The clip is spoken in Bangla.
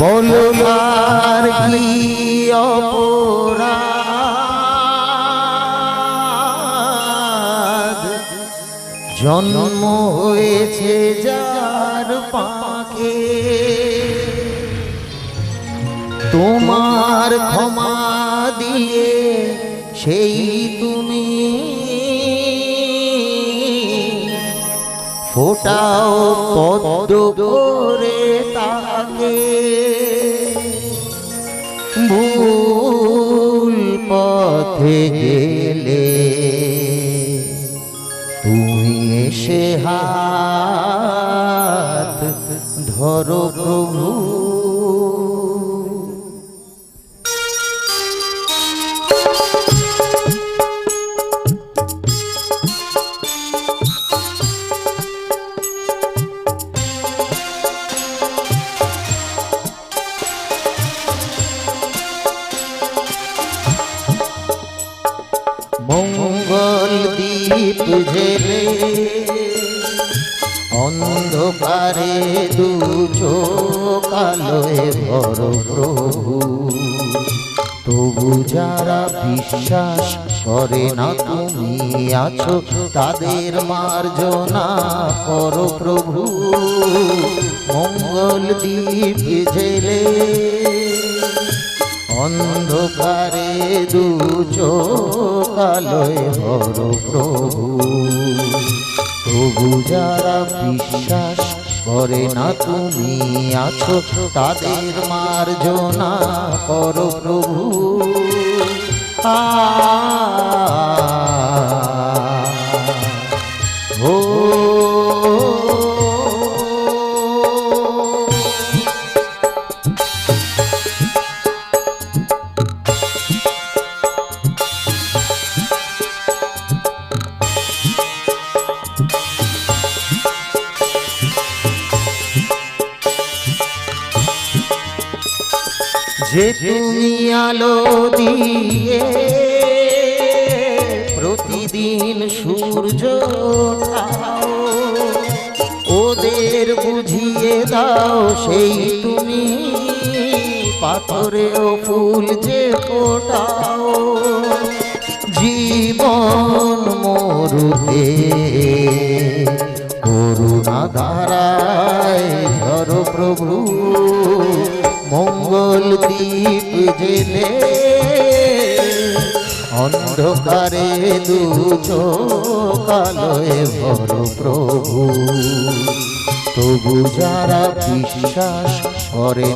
বলো আর কি অপরাধ? জন্ম হয়েছে যার পাকে। তোমার ক্ষমা দিয়ে সেই তুমি ফোটাও পদ্ম করে তাকে ভুল পথে গেলে তুমি এসে হাত ধরো প্রভু। দ্বীপ জেলে অন্ধকারে দু চোকালয়ে ভর প্রভু। তবু যারা বিশ্বাস করে না তুমি আছো, তাদের মার্জনা করো প্রভু। মঙ্গল দ্বীপ জেলে অন্ধকারে দু চোখালয় হর প্রভু। তবু যারা বিশ্বাস করে না তুমি আছো, তাদের মার্জনা কর প্রভু। আ যে তুমি আলো দিয়ে প্রতিদিন সূর্য ওদের বুঝিয়ে দাও সেই তুমি পাথরেও ফুল যে ফোটাও। জীবন মরুতে করুণা ধারায় ধর প্রভু মঙ্গল দীপ জেলে। অন্ধকারে দু চোখালয়ে ভর প্রভু। তবু যারা বিশ্বাস করে